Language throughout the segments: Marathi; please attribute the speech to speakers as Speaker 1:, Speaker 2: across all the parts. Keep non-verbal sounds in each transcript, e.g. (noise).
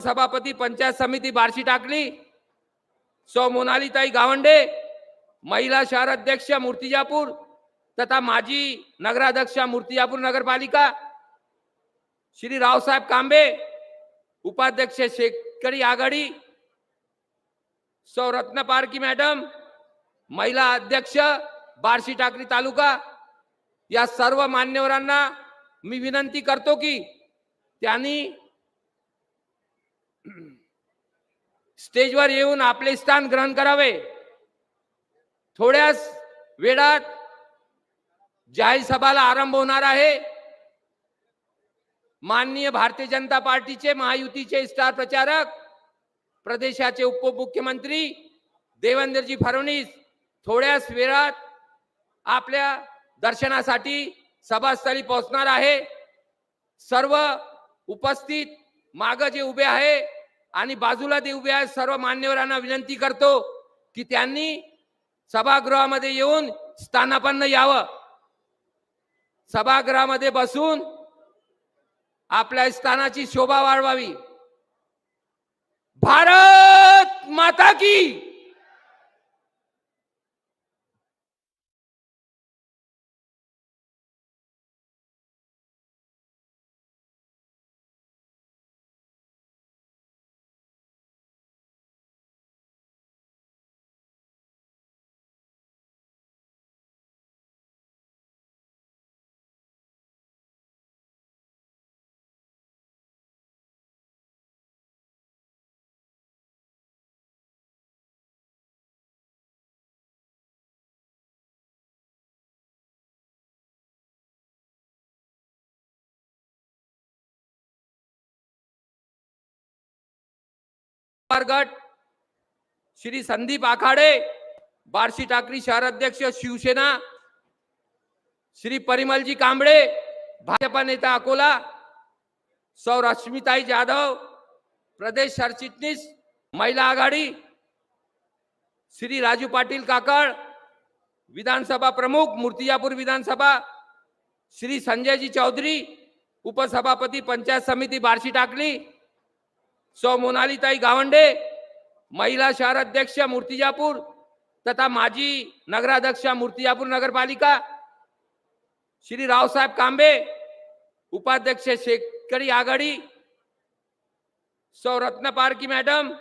Speaker 1: सभापती पंचायत समिती बार्शी टाकली. सौ मोनालीताई गावंडे महिला शहर अध्यक्ष मूर्तिजापूर तथा माजी नगराध्यक्ष मूर्तिजापूर नगरपालिका श्री रावसाहेब कांबे उपाध्यक्ष शेतकरी आघाडी सौ रत्न पारकी मॅडम महिला अध्यक्ष बार्शी टाकली तालुका. या सर्व मान्यवरांना मी विनंती करतो की त्यांनी (clears throat) स्टेजवर येऊन आपले स्थान ग्रहण करावे. थोड्याच वेळात जाहीर सभाला आरंभ होणार आहे. माननीय भारतीय जनता पार्टीचे महायुतीचे स्टार प्रचारक प्रदेशाचे उपमुख्यमंत्री देवेंद्रजी फडणवीस थोड्याच वेळात आपल्या दर्शनासाठी सभास्थळी पोहोचणार आहे. सर्व उपस्थित माग जे उभे आहे आणि बाजूला जे उभे आहे सर्व मान्यवरांना विनंती करतो की त्यांनी सभागृहामध्ये येऊन स्थानापन्न यावं. सभागृहामध्ये बसून आपल्या स्थानाची शोभा वाढवावी. भारत माता की! गट श्री संदीप आखाडे बार्शी टाकरी शहर अध्यक्ष शिवसेना श्री परिमलजी कांबळे भाजपा नेता अकोला सौ रश्मिताई जाधव प्रदेश सरचिटणीस महिला आघाडी श्री राजू पाटील काकड विधानसभा प्रमुख मूर्तिजापूर विधानसभा श्री संजयजी चौधरी उपसभापती पंचायत समिती बार्शी टाकली सौ मोनालीताई गावंडे महिला शहर अध्यक्ष मूर्तिजापूर तथा माजी नगराध्यक्ष मूर्तिजापूर नगरपालिका श्री रावसाहेब कांबे उपाध्यक्ष शेतकरी आघाडी सौ रत्न पारकी मॅडम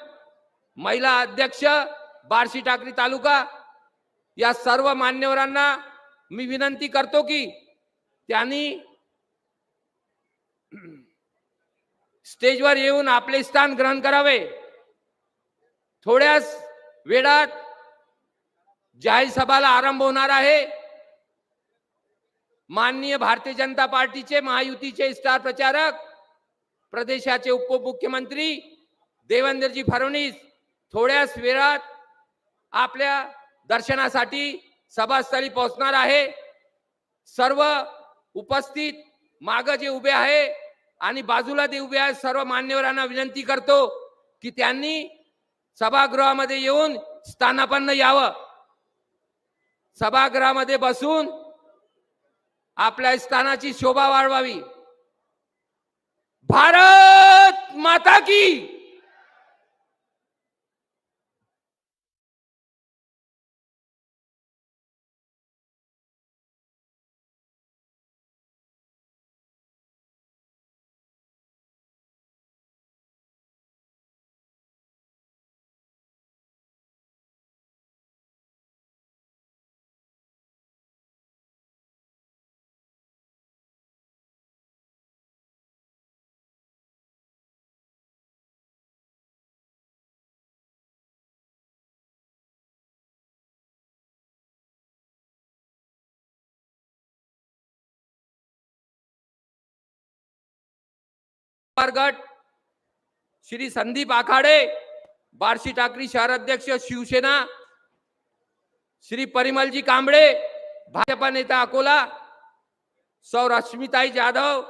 Speaker 1: महिला अध्यक्ष बार्शी टाकरी तालुका या सर्व मान्यवरांना मी विनंती करतो की त्यांनी स्टेजवर येऊन आपले स्थान ग्रहण करावे. थोड्याच वेळात जाहीर सभाला आरंभ होणार आहे. माननीय भारतीय जनता पार्टीचे महायुतीचे स्टार प्रचारक प्रदेशाचे उपमुख्यमंत्री देवेंद्रजी फडणवीस थोड्याच वेळात आपल्या दर्शनासाठी सभास्थळी पोहोचणार आहे. सर्व उपस्थित माग जे उभे आहे आणि बाजूला जे उभे सर्व मान्यवरांना विनंती करतो की त्यांनी सभागृहामध्ये येऊन स्थानापन्न यावं. सभागृहामध्ये बसून आपल्या स्थानाची शोभा वाढवावी. भारत माता की! गट श्री संदीप आखाडे बार्शी टाकरी शहर अध्यक्ष शिवसेना श्री परिमलजी कांबळे भाजपा नेता अकोला सौ रश्मिताई जाधव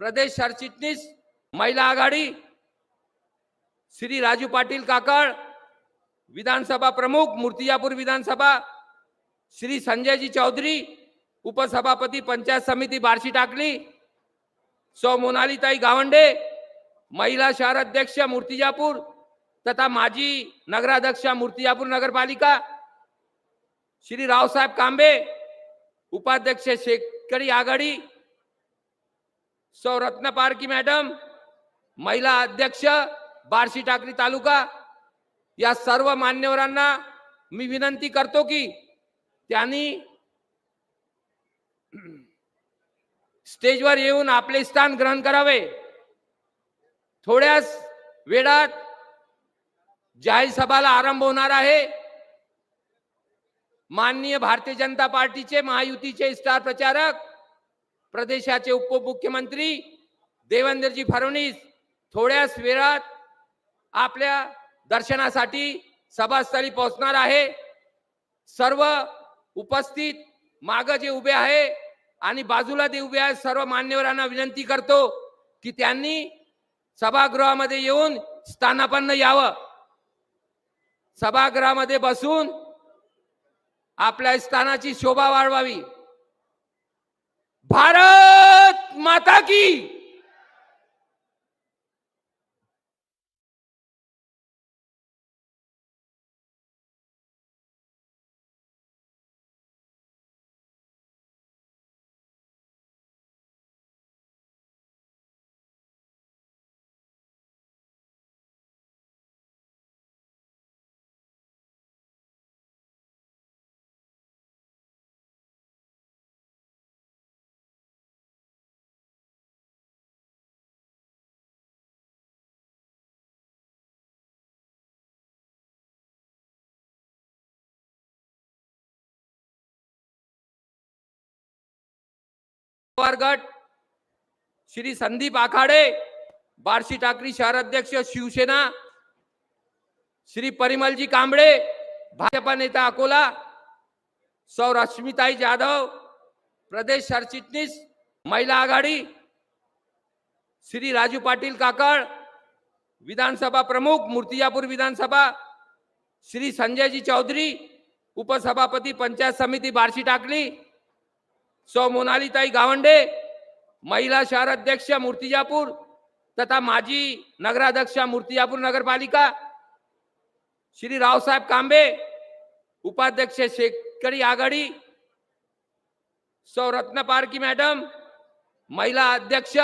Speaker 1: प्रदेश सरचिटणीस महिला आघाडी श्री राजू पाटील काकड विधानसभा प्रमुख मूर्तिजापूर विधानसभा श्री संजयजी चौधरी उपसभापती पंचायत समिती बार्शी टाकली सौ मोनालीताई गावंडे महिला शहर अध्यक्ष मूर्तिजापूर तथा माजी नगराध्यक्ष मूर्तिजापूर नगरपालिका श्री रावसाहेब कांबे उपाध्यक्ष शेतकरी आघाडी सौ रत्न पारकी मॅडम महिला अध्यक्ष बार्शी टाकरी तालुका या सर्व मान्यवरांना मी विनंती करतो की त्यांनी स्टेजवर येऊन आपले स्थान ग्रहण करावे. थोड्याच वेळात जाहीर सभाला आरंभ होणार आहे. माननीय भारतीय जनता पार्टीचे महायुतीचे स्टार प्रचारक प्रदेशाचे उपमुख्यमंत्री देवेंद्रजी फडणवीस थोड्याच वेळात आपल्या दर्शनासाठी सभास्थळी पोहोचणार आहे. सर्व उपस्थित माग जे उभे आहे आणि बाजूला ते उभे सर्व मान्यवरांना विनंती करतो की त्यांनी सभागृहामध्ये येऊन स्थानापन्न यावं. सभागृहामध्ये बसून आपल्या स्थानाची शोभा वाढवावी. भारत माता की! पवार गट श्री संदीप आखाडे बार्शी टाकरी शहर अध्यक्ष शिवसेना श्री परिमलजी कांबळे भाजपा नेता अकोला सौ रश्मिताई जाधव प्रदेश सरचिटणीस महिला आघाडी श्री राजू पाटील काकड विधानसभा प्रमुख मूर्तिजापूर विधानसभा श्री संजयजी चौधरी उपसभापती पंचायत समिती बार्शी टाकली सौ मोनालीताई गावंडे महिला शहर अध्यक्ष मूर्तिजापूर तथा माजी नगराध्यक्ष मूर्तिजापूर नगरपालिका श्री रावसाहेब कांबे उपाध्यक्ष शेतकरी आघाडी सौ रत्न पारकी मॅडम महिला अध्यक्ष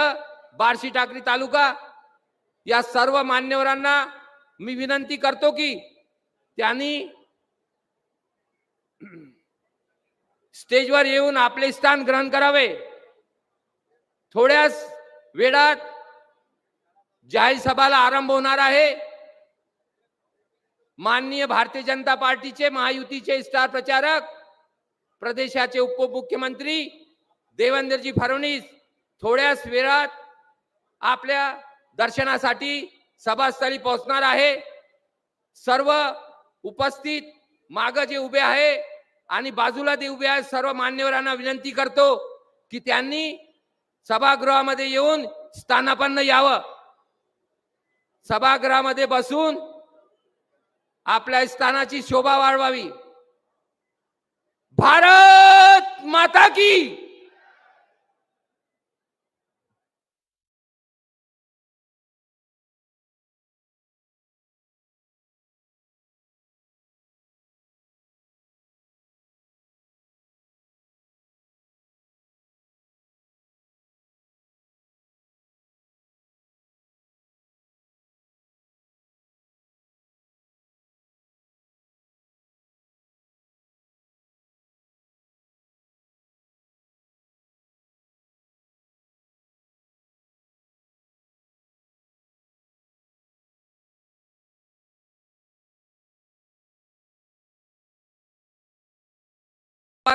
Speaker 1: बार्शी टाकरी तालुका या सर्व मान्यवरांना मी विनंती करतो की त्यांनी स्टेजवर येऊन आपले स्थान ग्रहण करावे. थोड्याच वेळात जाहीर सभाला आरंभ होणार आहे. माननीय भारतीय जनता पार्टीचे महायुतीचे स्टार प्रचारक प्रदेशाचे उपमुख्यमंत्री देवेंद्रजी फडणवीस थोड्याच वेळात आपल्या दर्शनासाठी सभास्थळी पोहोचणार आहे. सर्व उपस्थित माग जे उभे आहे आणि बाजूला ते उभे आहेत सर्व मान्यवरांना विनंती करतो की त्यांनी सभागृहामध्ये येऊन स्थानापन्न यावं. सभागृहामध्ये बसून आपल्या स्थानाची शोभा वाढवावी. भारत माता की!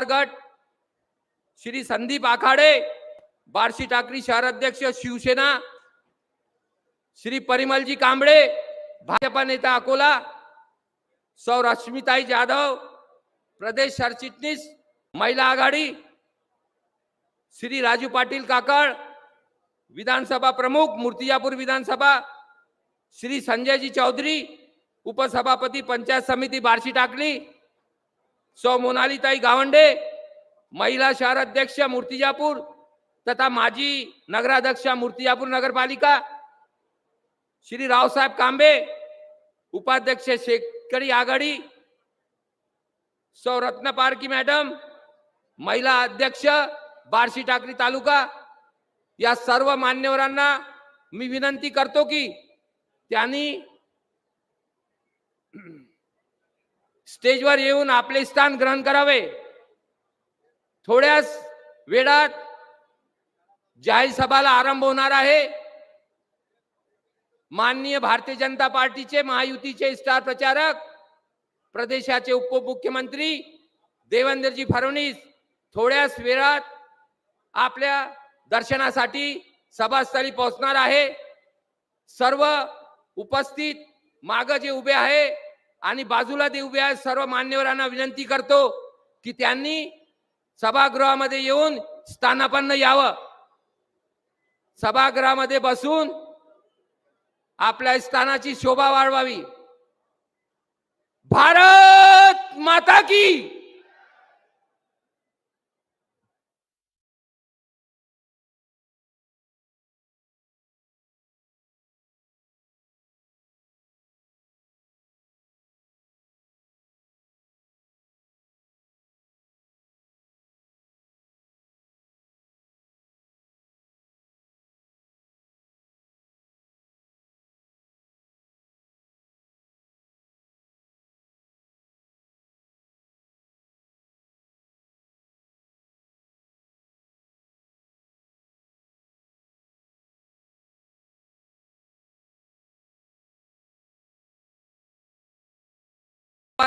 Speaker 1: गट श्री संदीप आखाडे बार्शी टाकरी शहर अध्यक्ष शिवसेना. श्री परिमलजी कांबळे भाजपा नेता अकोला. सौ रश्मिताई जाधव प्रदेश सरचिटणीस महिला आघाडी. श्री राजू पाटील काकड विधानसभा प्रमुख मूर्तिजापूर विधानसभा. श्री संजयजी चौधरी उपसभापती पंचायत समिती बार्शी टाकली सौ मोनालीताई गावंडे महिला शहर अध्यक्ष मूर्तिजापूर तथा माजी नगराध्यक्ष मूर्तिजापूर नगरपालिका श्री रावसाहेब कांबे उपाध्यक्ष शेतकरी आघाडी सौ रत्न पारकी मॅडम महिला अध्यक्ष बार्शी टाकरी तालुका या सर्व मान्यवरांना मी विनंती करतो की त्यांनी स्टेजवर येऊन आपले स्थान ग्रहण करावे. थोड्याच वेळात जाहीर सभाला आरंभ होणार आहे. माननीय भारतीय जनता पार्टीचे महायुतीचे स्टार प्रचारक प्रदेशाचे उपमुख्यमंत्री देवेंद्रजी फडणवीस थोड्याच वेळात आपल्या दर्शनासाठी सभास्थळी पोहोचणार आहे. सर्व उपस्थित माग जे उभे आहे आणि बाजूला ते उभे सर्व मान्यवरांना विनंती करतो की त्यांनी सभागृहामध्ये येऊन स्थानापन्न यावं. सभागृहामध्ये बसून आपल्या स्थानाची शोभा वाढवावी. भारत माता की!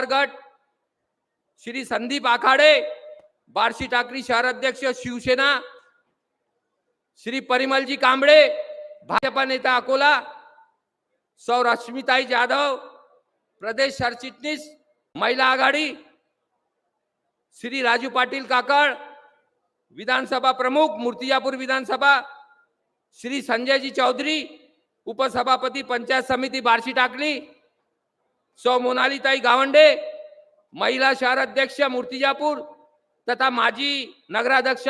Speaker 1: गट श्री संदीप आखाडे बार्शी टाकरी शहर अध्यक्ष शिवसेना श्री परिमलजी कांबळे भाजपा नेता अकोला सौ रश्मिताई जाधव प्रदेश सरचिटणीस महिला आघाडी श्री राजू पाटील काकड विधानसभा प्रमुख मूर्तिजापूर विधानसभा श्री संजयजी चौधरी उपसभापती पंचायत समिती बार्शी टाकली सौ मोनालीताई गावंडे महिला शहर अध्यक्ष मूर्तिजापूर तथा माजी नगराध्यक्ष